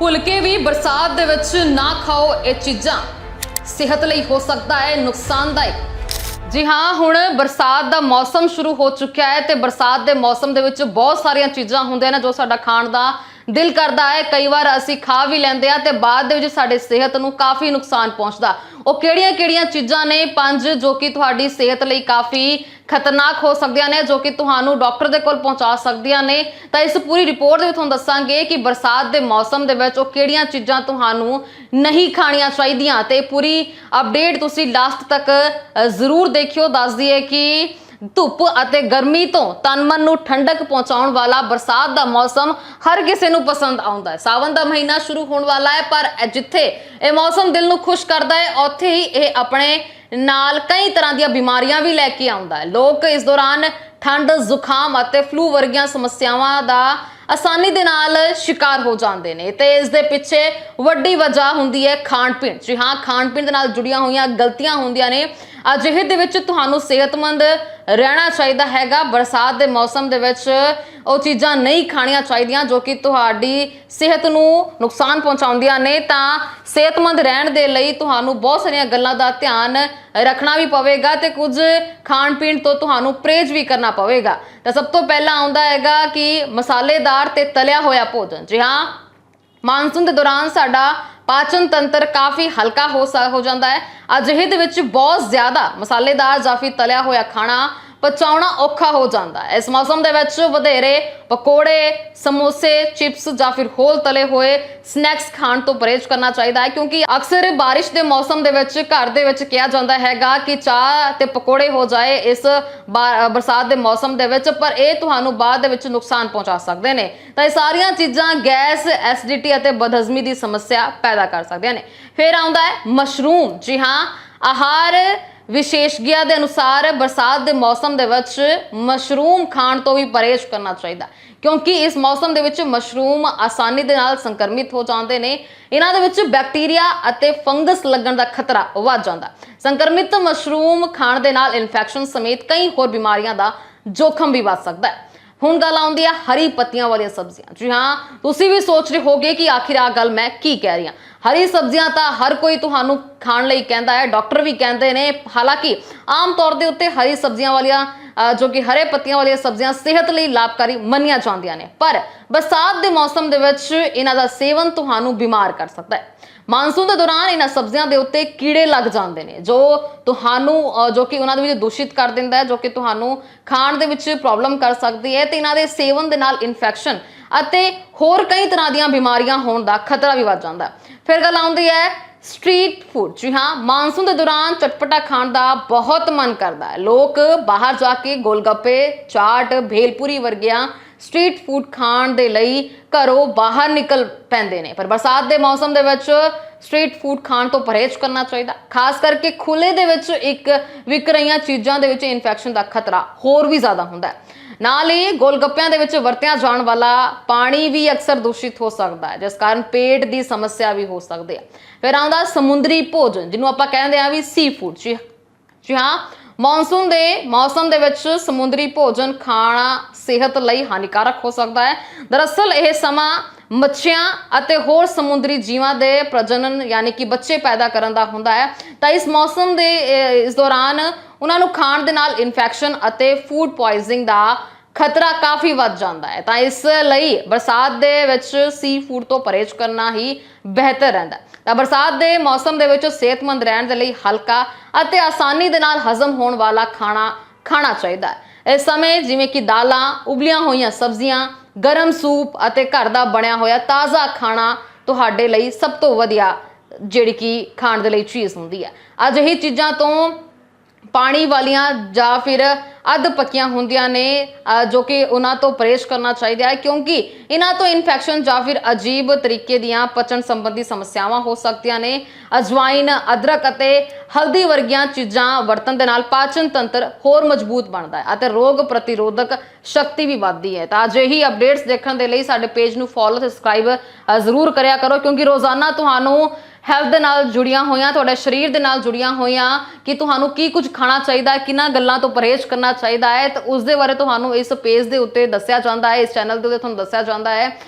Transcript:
ਭੁੱਲ ਕੇ ਵੀ ਬਰਸਾਤ ਦੇ ਵਿੱਚ ਨਾ ਖਾਓ ਇਹ ਚੀਜ਼ਾਂ। ਸਿਹਤ ਲਈ ਹੋ ਸਕਦਾ ਹੈ, ਨੁਕਸਾਨਦਾਇਕ। ਜੀ ਹਾਂ, ਹੁਣ ਬਰਸਾਤ ਦਾ ਮੌਸਮ ਸ਼ੁਰੂ ਹੋ ਚੁੱਕਿਆ ਹੈ ਤੇ ਬਰਸਾਤ ਦੇ ਮੌਸਮ ਦੇ ਵਿੱਚ ਬਹੁਤ ਸਾਰੀਆਂ ਚੀਜ਼ਾਂ ਹੁੰਦੀਆਂ ਨੇ ਜੋ ਸਾਡਾ ਖਾਣ ਦਾ ਦਿਲ ਕਰਦਾ ਹੈ। ਕਈ ਵਾਰ ਅਸੀਂ ਖਾ ਵੀ ਲੈਂਦੇ ਆ ਤੇ ਬਾਅਦ ਦੇ ਵਿੱਚ ਸਾਡੇ ਸਿਹਤ ਨੂੰ ਕਾਫੀ ਨੁਕਸਾਨ ਪਹੁੰਚਦਾ। ਉਹ ਕਿਹੜੀਆਂ-ਕਿਹੜੀਆਂ ਚੀਜ਼ਾਂ ਨੇ? ਪੰਜ, ਜੋ ਕਿ ਤੁਹਾਡੀ ਸਿਹਤ ਲਈ ਕਾਫੀ ਖਤਰਨਾਕ ਹੋ ਸਕਦੀਆਂ ਨੇ ਜੋ ਕਿ ਤੁਹਾਨੂੰ ਡਾਕਟਰ ਦੇ ਕੋਲ ਪਹੁੰਚਾ ਸਕਦੀਆਂ ਨੇ। ਤਾਂ ਇਸ ਪੂਰੀ ਰਿਪੋਰਟ ਦੇ ਵਿੱਚ ਤੁਹਾਨੂੰ ਦੱਸਾਂਗੇ ਕਿ ਬਰਸਾਤ ਦੇ ਮੌਸਮ ਦੇ ਵਿੱਚ ਉਹ ਕਿਹੜੀਆਂ ਚੀਜ਼ਾਂ ਤੁਹਾਨੂੰ ਨਹੀਂ ਖਾਣੀਆਂ ਚਾਹੀਦੀਆਂ। ਤੇ ਪੂਰੀ ਅਪਡੇਟ ਤੁਸੀਂ ਲਾਸਟ ਤੱਕ ਜ਼ਰੂਰ ਦੇਖਿਓ। ਦੱਸ ਦਈਏ ਕਿ ਧੁੱਪ ਅਤੇ ਗਰਮੀ ਤੋਂ ਤਨਮਨ ਨੂੰ ਠੰਡਕ ਪਹੁੰਚਾਉਣ ਵਾਲਾ ਬਰਸਾਤ ਦਾ ਮੌਸਮ ਹਰ ਕਿਸੇ ਨੂੰ ਪਸੰਦ ਆਉਂਦਾ ਹੈ। ਸਾਵਨ ਦਾ ਮਹੀਨਾ ਸ਼ੁਰੂ ਹੋਣ ਵਾਲਾ ਹੈ, ਪਰ ਜਿੱਥੇ ਇਹ ਮੌਸਮ ਦਿਲ ਨੂੰ ਖੁਸ਼ ਕਰਦਾ ਹੈ, ਉੱਥੇ ਹੀ ਇਹ ਆਪਣੇ ਨਾਲ ਕਈ ਤਰ੍ਹਾਂ ਦੀਆਂ ਬਿਮਾਰੀਆਂ ਵੀ ਲੈ ਕੇ ਆਉਂਦਾ ਹੈ। ਲੋਕ ਇਸ ਦੌਰਾਨ ਠੰਡ, ਜ਼ੁਕਾਮ ਅਤੇ ਫਲੂ ਵਰਗੀਆਂ ਸਮੱਸਿਆਵਾਂ ਦਾ ਆਸਾਨੀ ਦੇ ਨਾਲ ਸ਼ਿਕਾਰ ਹੋ ਜਾਂਦੇ ਨੇ ਤੇ ਇਸ ਦੇ ਪਿੱਛੇ ਵੱਡੀ ਵਜ੍ਹਾ ਹੁੰਦੀ ਹੈ ਖਾਣ ਪੀਣ। ਜੀ ਹਾਂ, ਖਾਣ ਪੀਣ ਦੇ ਨਾਲ ਜੁੜੀਆਂ ਹੋਈਆਂ ਗਲਤੀਆਂ ਹੁੰਦੀਆਂ ਨੇ। ਅਜਿਹੇ ਦੇ ਵਿੱਚ ਤੁਹਾਨੂੰ ਸਿਹਤਮੰਦ ਰਹਿਣਾ ਚਾਹੀਦਾ ਹੈਗਾ। ਬਰਸਾਤ ਦੇ ਮੌਸਮ ਦੇ ਵਿੱਚ ਉਹ ਚੀਜ਼ਾਂ ਨਹੀਂ ਖਾਣੀਆਂ ਚਾਹੀਦੀਆਂ ਜੋ ਕਿ ਤੁਹਾਡੀ ਸਿਹਤ ਨੂੰ ਨੁਕਸਾਨ ਪਹੁੰਚਾਉਂਦੀਆਂ ਨੇ। ਤਾਂ ਸਿਹਤਮੰਦ ਰਹਿਣ ਦੇ ਲਈ ਤੁਹਾਨੂੰ ਬਹੁਤ ਸਾਰੀਆਂ ਗੱਲਾਂ ਦਾ ਧਿਆਨ ਰੱਖਣਾ ਵੀ ਪਵੇਗਾ ਤੇ ਕੁਝ ਖਾਣ ਪੀਣ ਤੋਂ ਤੁਹਾਨੂੰ ਪਰਹੇਜ਼ ਵੀ ਕਰਨਾ ਪਵੇਗਾ। ਤਾਂ ਸਭ ਤੋਂ ਪਹਿਲਾਂ ਆਉਂਦਾ ਹੈਗਾ ਕਿ ਮਸਾਲੇਦਾਰ ਤੇ ਤਲਿਆ ਹੋਇਆ ਭੋਜਨ। ਜੀ ਹਾਂ, ਮਾਨਸੂਨ ਦੇ ਦੌਰਾਨ ਸਾਡਾ ਪਾਚਨ ਤੰਤਰ ਕਾਫੀ ਹਲਕਾ ਹੋ ਸਕ ਜਾਂਦਾ ਹੈ। ਅਜਿਹੇ ਦੇ ਵਿੱਚ ਬਹੁਤ ਜ਼ਿਆਦਾ ਮਸਾਲੇਦਾਰ ਜਾਂ ਫਿਰ ਤਲਿਆ ਹੋਇਆ ਖਾਣਾ ਪਚਾਉਣਾ ਔਖਾ ਹੋ ਜਾਂਦਾ ਹੈ। ਇਸ ਮੌਸਮ ਦੇ ਵਿੱਚ ਵਧੇਰੇ ਪਕੌੜੇ, ਸਮੋਸੇ, ਚਿਪਸ ਜਾਂ ਫਿਰ ਹੋਲ ਤਲੇ ਹੋਏ ਸਨੈਕਸ ਖਾਣ ਤੋਂ ਪਰਹੇਜ਼ ਕਰਨਾ ਚਾਹੀਦਾ ਹੈ ਕਿਉਂਕਿ ਅਕਸਰ ਬਾਰਿਸ਼ ਦੇ ਮੌਸਮ ਦੇ ਵਿੱਚ, ਘਰ ਦੇ ਵਿੱਚ ਕਿਹਾ ਜਾਂਦਾ ਹੈਗਾ ਕਿ ਚਾਹ ਤੇ ਪਕੌੜੇ ਹੋ ਜਾਏ ਇਸ ਬਰਸਾਤ ਦੇ ਮੌਸਮ ਦੇ ਵਿੱਚ, ਪਰ ਇਹ ਤੁਹਾਨੂੰ ਬਾਅਦ ਦੇ ਵਿੱਚ ਨੁਕਸਾਨ ਪਹੁੰਚਾ ਸਕਦੇ ਨੇ। ਤਾਂ ਇਹ ਸਾਰੀਆਂ ਚੀਜ਼ਾਂ ਗੈਸ, ਐਸਿਡਿਟੀ ਅਤੇ ਬਦਹਜ਼ਮੀ ਦੀ ਸਮੱਸਿਆ ਪੈਦਾ ਕਰ ਸਕਦੀਆਂ ਨੇ। ਫਿਰ ਆਉਂਦਾ ਹੈ ਮਸ਼ਰੂਮ। ਜੀ ਹਾਂ, ਆਹਾਰ ਵਿਸ਼ੇਸ਼ਗਿਆ ਦੇ ਅਨੁਸਾਰ ਬਰਸਾਤ ਦੇ ਮੌਸਮ ਦੇ ਵਿੱਚ ਮਸ਼ਰੂਮ ਖਾਣ ਤੋਂ ਵੀ ਪਰਹੇਜ਼ ਕਰਨਾ ਚਾਹੀਦਾ ਕਿਉਂਕਿ ਇਸ ਮੌਸਮ ਦੇ ਵਿੱਚ ਮਸ਼ਰੂਮ ਆਸਾਨੀ ਦੇ ਨਾਲ ਸੰਕਰਮਿਤ ਹੋ ਜਾਂਦੇ ਨੇ। ਇਹਨਾਂ ਦੇ ਵਿੱਚ ਬੈਕਟੀਰੀਆ ਅਤੇ ਫੰਗਸ ਲੱਗਣ ਦਾ ਖਤਰਾ ਵੱਧ ਜਾਂਦਾ ਸੰਕਰਮਿਤ ਮਸ਼ਰੂਮ ਖਾਣ ਦੇ ਨਾਲ ਇਨਫੈਕਸ਼ਨ ਸਮੇਤ ਕਈ ਹੋਰ ਬਿਮਾਰੀਆਂ ਦਾ ਜੋਖਮ ਵੀ ਵੱਧ ਸਕਦਾ ਹੈ। ਹੁਣ ਗੱਲ ਆਉਂਦੀ ਹੈ ਹਰੀ ਪੱਤੀਆਂ ਵਾਲੀਆਂ ਸਬਜ਼ੀਆਂ। ਜੀ ਹਾਂ, ਤੁਸੀਂ ਵੀ ਸੋਚ ਰਹੇ ਹੋਗੇ ਕਿ ਆਖਿਰ ਆ ਗੱਲ ਮੈਂ ਕੀ ਕਹਿ ਰਹੀ ਹਾਂ। ਹਰੀ ਸਬਜ਼ੀਆਂ ਤਾਂ ਹਰ ਕੋਈ ਤੁਹਾਨੂੰ ਖਾਣ ਲਈ ਕਹਿੰਦਾ ਹੈ, ਡਾਕਟਰ ਵੀ ਕਹਿੰਦੇ ਨੇ। ਹਾਲਾਂਕਿ, ਆਮ ਤੌਰ ਦੇ ਉੱਤੇ ਹਰੀ ਸਬਜ਼ੀਆਂ ਵਾਲੀਆਂ ਜੋ ਕਿ ਹਰੇ ਪੱਤੀਆਂ ਵਾਲੀਆਂ ਸਬਜ਼ੀਆਂ ਸਿਹਤ ਲਈ ਲਾਭਕਾਰੀ ਮੰਨੀਆਂ ਜਾਂਦੀਆਂ ਨੇ। ਪਰ ਬਰਸਾਤ ਦੇ ਮੌਸਮ ਦੇ ਵਿੱਚ ਇਹਨਾਂ ਦਾ ਸੇਵਨ ਤੁਹਾਨੂੰ ਬਿਮਾਰ ਕਰ ਸਕਦਾ ਹੈ। ਮਾਨਸੂਨ ਦੇ ਦੌਰਾਨ ਇਹਨਾਂ ਸਬਜ਼ੀਆਂ ਦੇ ਉੱਤੇ ਕੀੜੇ ਲੱਗ ਜਾਂਦੇ ਨੇ, ਜੋ ਤੁਹਾਨੂੰ ਜੋ ਕਿ ਉਹਨਾਂ ਦੇ ਵਿੱਚ ਦੂਸ਼ਿਤ ਕਰ ਦਿੰਦਾ ਹੈ, ਜੋ ਕਿ ਤੁਹਾਨੂੰ ਖਾਣ ਦੇ ਵਿੱਚ ਪ੍ਰੋਬਲਮ ਕਰ ਸਕਦੀ ਹੈ ਤੇ ਇਹਨਾਂ ਦੇ ਸੇਵਨ ਦੇ ਨਾਲ ਇਨਫੈਕਸ਼ਨ ਅਤੇ ਹੋਰ ਕਈ ਤਰ੍ਹਾਂ ਦੀਆਂ ਬਿਮਾਰੀਆਂ ਹੋਣ ਦਾ ਖਤਰਾ ਵੀ ਵੱਧ ਜਾਂਦਾ ਹੈ। ਫਿਰ ਗੱਲ ਆਉਂਦੀ ਹੈ ਸਟਰੀਟ ਫੂਡ ਜੀ ਹਾਂ ਮਾਨਸੂਨ ਦੇ ਦੌਰਾਨ ਚਟਪਟਾ ਖਾਣ ਦਾ ਬਹੁਤ ਮਨ ਕਰਦਾ ਹੈ। ਲੋਕ ਬਾਹਰ ਜਾ ਕੇ ਗੋਲਗੱਪੇ, ਚਾਟ, ਭੇਲਪੂਰੀ ਵਰਗੀਆਂ ਸਟਰੀਟ ਫੂਡ ਖਾਣ ਦੇ ਲਈ ਘਰੋਂ ਬਾਹਰ ਨਿਕਲ ਪੈਂਦੇ ਨੇ। ਪਰ ਬਰਸਾਤ ਦੇ ਮੌਸਮ ਦੇ ਵਿੱਚ ਸਟਰੀਟ ਫੂਡ ਖਾਣ ਤੋਂ ਪਰਹੇਜ਼ ਕਰਨਾ ਚਾਹੀਦਾ ਖਾਸ ਕਰਕੇ ਖੁੱਲੇ ਦੇ ਵਿੱਚ ਇੱਕ ਵਿਕ ਰਹੀਆਂ ਚੀਜ਼ਾਂ ਦੇ ਵਿੱਚ ਇਨਫੈਕਸ਼ਨ ਦਾ ਖਤਰਾ ਹੋਰ ਵੀ ਜ਼ਿਆਦਾ ਹੁੰਦਾ ਹੈ। ਨਾਲ ਹੀ ਗੋਲਗੱਪਿਆਂ ਦੇ ਵਿੱਚ ਵਰਤਿਆ ਜਾਣ ਵਾਲਾ ਪਾਣੀ ਵੀ ਅਕਸਰ ਦੂਸ਼ਿਤ ਹੋ ਸਕਦਾ ਹੈ, ਜਿਸ ਕਾਰਨ ਪੇਟ ਦੀ ਸਮੱਸਿਆ ਵੀ ਹੋ ਸਕਦੀ ਹੈ। ਫਿਰ ਆਉਂਦਾ ਸਮੁੰਦਰੀ ਭੋਜਨ, ਜਿਹਨੂੰ ਆਪਾਂ ਕਹਿੰਦੇ ਆ ਵੀ ਸੀ ਫੂਡ ਜੀ ਜੀ ਹਾਂ, ਮੌਨਸੂਨ ਦੇ ਮੌਸਮ ਦੇ ਵਿੱਚ ਸਮੁੰਦਰੀ ਭੋਜਨ ਖਾਣਾ ਸਿਹਤ ਲਈ ਹਾਨੀਕਾਰਕ ਹੋ ਸਕਦਾ ਹੈ। ਦਰਅਸਲ ਇਹ ਸਮਾਂ ਮੱਛੀਆਂ ਅਤੇ ਹੋਰ ਸਮੁੰਦਰੀ ਜੀਵਾਂ ਦੇ ਪ੍ਰਜਨਨ ਯਾਨੀ ਕਿ ਬੱਚੇ ਪੈਦਾ ਕਰਨ ਦਾ ਹੁੰਦਾ ਹੈ। ਤਾਂ ਇਸ ਮੌਸਮ ਦੇ ਇਸ ਦੌਰਾਨ ਉਹਨਾਂ ਨੂੰ ਖਾਣ ਦੇ ਨਾਲ ਇਨਫੈਕਸ਼ਨ ਅਤੇ ਫੂਡ ਪੋਇਜ਼ਨਿੰਗ ਦਾ ਖਤਰਾ ਕਾਫੀ ਵੱਧ ਜਾਂਦਾ ਹੈ। ਤਾਂ ਇਸ ਲਈ ਬਰਸਾਤ ਦੇ ਵਿੱਚ ਸੀ ਫੂਡ ਤੋਂ ਪਰਹੇਜ਼ ਕਰਨਾ ਹੀ ਬਿਹਤਰ ਰਹਿੰਦਾ ਤਾਂ ਬਰਸਾਤ ਦੇ ਮੌਸਮ ਦੇ ਵਿੱਚ ਸਿਹਤਮੰਦ ਰਹਿਣ ਦੇ ਲਈ ਹਲਕਾ ਅਤੇ ਆਸਾਨੀ ਦੇ ਨਾਲ ਹਜ਼ਮ ਹੋਣ ਵਾਲਾ ਖਾਣਾ ਖਾਣਾ ਚਾਹੀਦਾ ਹੈ। ਇਸ ਸਮੇਂ ਜਿਵੇਂ ਕਿ ਦਾਲਾਂ, ਉਬਲੀਆਂ ਹੋਈਆਂ ਸਬਜ਼ੀਆਂ ਗਰਮ ਸੂਪ ਅਤੇ ਘਰ ਦਾ ਬਣਿਆ ਹੋਇਆ ਤਾਜ਼ਾ ਖਾਣਾ ਤੁਹਾਡੇ ਲਈ ਸਭ ਤੋਂ ਵਧੀਆ, ਜਿਹੜੀ ਕਿ ਖਾਣ ਦੇ ਲਈ ਚੀਜ਼ ਹੁੰਦੀ ਹੈ। ਅਜਿਹੀ ਚੀਜ਼ਾਂ ਤੋਂ ਪਾਣੀ ਵਾਲੀਆਂ ਜਾਂ ਫਿਰ ਅੱਧ ਪੱਕੀਆਂ ਹੁੰਦੀਆਂ ਨੇ ਜੋ ਕਿ ਉਹਨਾਂ ਤੋਂ ਪਰਹੇਜ਼ ਕਰਨਾ ਚਾਹੀਦਾ ਹੈ, ਕਿਉਂਕਿ ਇਹਨਾਂ ਤੋਂ ਇਨਫੈਕਸ਼ਨ ਜਾਂ ਫਿਰ ਅਜੀਬ ਤਰੀਕੇ ਦੀਆਂ ਪਚਣ ਸੰਬੰਧੀ ਸਮੱਸਿਆਵਾਂ ਹੋ ਸਕਦੀਆਂ ਨੇ। ਅਜਵਾਇਨ, ਅਦਰਕ ਅਤੇ ਹਲਦੀ ਵਰਗੀਆਂ ਚੀਜ਼ਾਂ ਵਰਤਣ ਦੇ ਨਾਲ ਪਾਚਨ ਤੰਤਰ ਹੋਰ ਮਜ਼ਬੂਤ ਬਣਦਾ ਹੈ ਅਤੇ ਰੋਗ ਪ੍ਰਤੀਰੋਧਕ ਸ਼ਕਤੀ ਵੀ ਵੱਧਦੀ ਹੈ। ਤਾਂ ਅਜਿਹੀ ਅਪਡੇਟਸ ਦੇਖਣ ਦੇ ਲਈ ਸਾਡੇ ਪੇਜ ਨੂੰ ਫੋਲੋ ਤੇ ਸਬਸਕ੍ਰਾਈਬ ਜ਼ਰੂਰ ਕਰਿਆ ਕਰੋ, ਕਿਉਂਕਿ ਰੋਜ਼ਾਨਾ ਤੁਹਾਨੂੰ ਹੈਲਥ ਦੇ ਨਾਲ ਜੁੜੀਆਂ ਹੋਈਆਂ, ਤੁਹਾਡੇ ਸਰੀਰ ਦੇ ਨਾਲ ਜੁੜੀਆਂ ਹੋਈਆਂ, ਕਿ ਤੁਹਾਨੂੰ ਕੀ ਕੁਝ ਖਾਣਾ ਚਾਹੀਦਾ ਹੈ ਕਿੰਨਾ ਗੱਲਾਂ ਤੋਂ ਪਰਹੇਜ਼ ਕਰਨਾ ਚਾਹੀਦਾ ਹੈ, ਤੇ ਉਸ ਦੇ ਬਾਰੇ ਤੁਹਾਨੂੰ ਇਸ ਪੇਜ ਦੇ ਉੱਤੇ ਦੱਸਿਆ ਜਾਂਦਾ ਹੈ, ਇਸ ਚੈਨਲ ਦੇ ਉੱਤੇ ਤੁਹਾਨੂੰ ਦੱਸਿਆ ਜਾਂਦਾ ਹੈ।